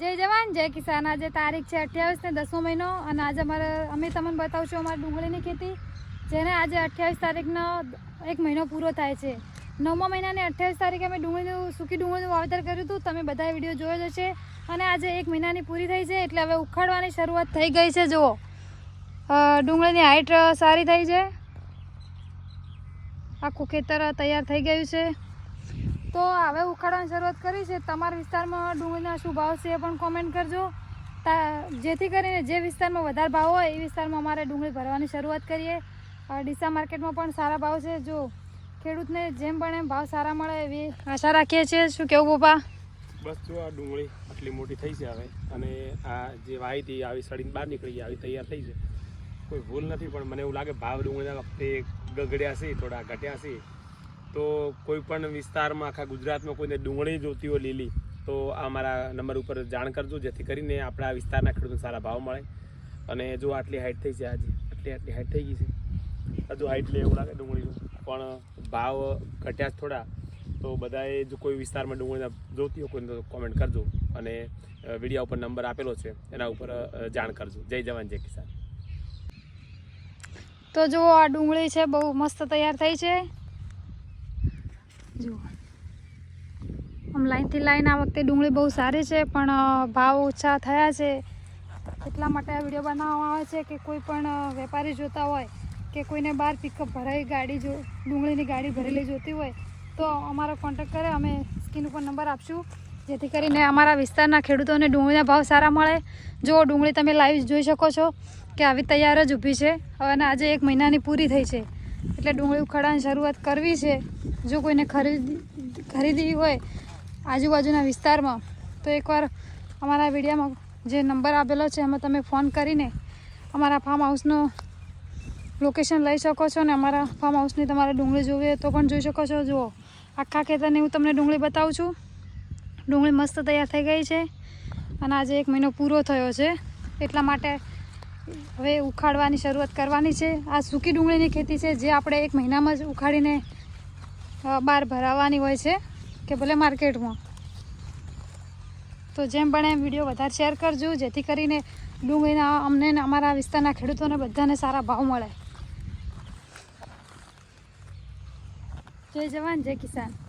જય જવાન, જય કિસાન. આજે તારીખ છે અઠ્યાવીસ ને દસમો મહિનો અને આજે અમારે અમે તમને બતાવશું અમારી ડુંગળીની ખેતી, જેને આજે અઠ્યાવીસ તારીખનો એક મહિનો પૂરો થાય છે. નવમો મહિનાની અઠ્યાવીસ તારીખે અમે ડુંગળીનું સૂકી ડુંગળીનું વાવેતર કર્યું હતું. તમે બધા વીડિયો જોયો જ અને આજે એક મહિનાની પૂરી થઈ છે, એટલે હવે ઉખાડવાની શરૂઆત થઈ ગઈ છે. જુઓ. ડુંગળીની હાઈટ સારી થઈ છે. આખું ખેતર તૈયાર થઈ ગયું છે. તો હવે ઉખાડવાની શરૂઆત કરી છે. તમારા વિસ્તારમાં ડુંગળીના શું ભાવ છે એ પણ કોમેન્ટ કરજો. જેથી કરીને જે વિસ્તારમાં વધારે ભાવ હોય એ વિસ્તારમાં અમારે ડુંગળી ભરવાની શરૂઆત કરીએ. ડીસા માર્કેટમાં પણ સારા ભાવ છે. જો, ખેડૂતને જેમ પણ એમ ભાવ સારા મળે એવી આશા રાખીએ છીએ. શું કેવું પપ્પા? બસ જો, આ ડુંગળી આટલી મોટી થઈ છે હવે. અને આ જે વાવી હતી, આવી સડીને બહાર નીકળી ગઈ, આવી તૈયાર થઈ છે. કોઈ ભૂલ નથી, પણ મને એવું લાગે ભાવ ડુંગળીના વખતે ગગડ્યા છે, થોડા ઘટ્યા છે. તો કોઈ પણ વિસ્તારમાં આખા ગુજરાતમાં કોઈને ડુંગળી જોતી હોય લીલી, તો આ મારા નંબર ઉપર જાણ કરજો, જેથી કરીને આપણા વિસ્તારના ખેડૂતોને સારા ભાવ મળે. અને જો આટલી હાઇટ થઈ છે આજે, આટલી આટલી હાઇટ થઈ ગઈ છે. હજુ હાઇટ લે એવું લાગે ડુંગળીનું. પણ ભાવ ઘટ્યા થોડા. તો બધાએ જો કોઈ વિસ્તારમાં ડુંગળીના જોતી હોય કોઈને તો કોમેન્ટ કરજો. અને વિડીયા ઉપર નંબર આપેલો છે, એના ઉપર જાણ કરજો. જય જવાન, જય કિસાન. તો જુઓ, આ ડુંગળી છે, બહુ મસ્ત તૈયાર થઈ છે. જુઓ. આમ લાઈનથી લાઈન આ વખતે ડુંગળી બહુ સારી છે, પણ ભાવ ઓછા થયા છે. એટલા માટે આ વીડિયો બનાવવામાં આવે છે કે કોઈ પણ વેપારી જોતા હોય કે કોઈને બહાર પિકઅપ ભરાઈ ગાડી જો, ડુંગળીની ગાડી ભરેલી જોતી હોય, તો અમારો કોન્ટેક્ટ કરે, અમે સ્કીન ઉપર નંબર આપશું. જેથી કરીને અમારા વિસ્તારના ખેડૂતોને ડુંગળીના ભાવ સારા મળે. જો ડુંગળી તમે લાઈવ જોઈ શકો છો કે આવી તૈયાર જ ઊભી છે. હવે અને આજે એક મહિનાની પૂરી થઈ છે. એટલે ડુંગળી ઉખાડવાની શરૂઆત કરવી છે. જો કોઈને ખરીદી, ખરીદવી હોય આજુબાજુના વિસ્તારમાં, તો એકવાર અમારા વિડીયામાં જે નંબર આપેલો છે, એમાં તમે ફોન કરીને અમારા ફાર્મ હાઉસનો લોકેશન લઈ શકો છો ને અમારા ફાર્મ હાઉસની તમારે ડુંગળી જોવી તો પણ જોઈ શકો છો. જુઓ, આખા ખેતરની હું તમને ડુંગળી બતાવું છું. ડુંગળી મસ્ત તૈયાર થઈ ગઈ છે અને આજે એક મહિનો પૂરો થયો છે. એટલા માટે હવે ઉખાડવાની શરૂઆત કરવાની છે. આ સૂકી ડુંગળીની ખેતી છે, જે આપણે એક મહિનામાં જ ઉખાડીને બહાર ભરાવવાની હોય છે, કે ભલે માર્કેટમાં. તો જેમ બને એમ વીડિયો વધારે શેર કરજો, જેથી કરીને ડુંગળીના, અમને અમારા વિસ્તારના ખેડૂતોને બધાને સારા ભાવ મળે. જય જવાન, જય કિસાન.